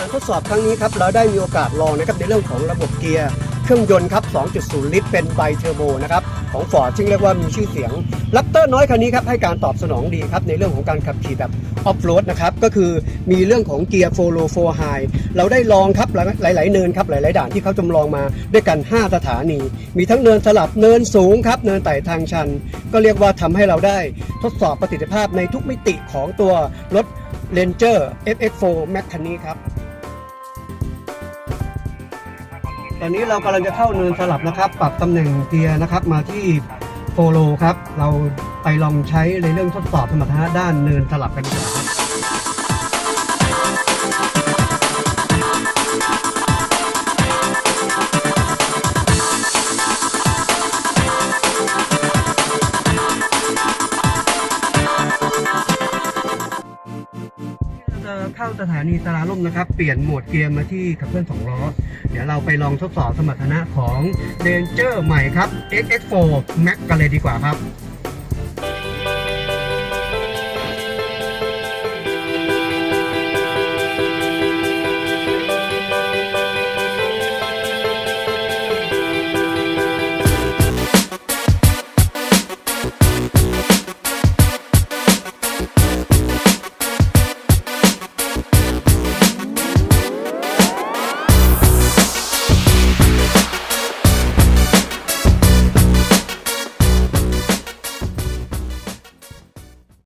าทดสอบครั้งนี้ครับเราได้มีโอกาสลองนะครับในเรื่องของระบบเกียร์เครื่องยนต์ครับ 2.0 ลิตร เป็นไบเทอร์โบนะครับของฟอร์ดซึ่งเรียกว่ามีชื่อเสียงลัปเตอร์น้อยคันนี้ครับให้การตอบสนองดีครับในเรื่องของการขับขี่แบบออฟโรดนะครับก็คือมีเรื่องของเกียร์โฟโลโฟไฮเราได้ลองครับหลาย ๆ เนินครับหลาย ๆ ด่านที่เขาจำลองมาด้วยกัน 5 สถานี มีทั้งเนินสลับเนินสูงครับเนินไต่ทางชัน ก็เรียกว่าทำให้เราได้ทดสอบประสิทธิภาพในทุกมิติของตัวรถ Ranger FX4 Max คันนี้ครับ ตอนนี้เรากำลังจะเข้าเนินสลับนะครับ ปรับตำแหน่งเกียร์นะครับ มาที่โฟโลครับ เราไปลองใช้ในเรื่องทดสอบสมรรถนะด้านเนินสลับกันดีกว่า จะเข้าสถานีสาราล่มนะครับ เปลี่ยนโหมดเกียร์มาที่ขับเคลื่อน2ล้อ เดี๋ยวเราไปลองทดสอบสมรรถนะของ Danger ใหม่ครับ XX4 Max กันเลยดีกว่าครับ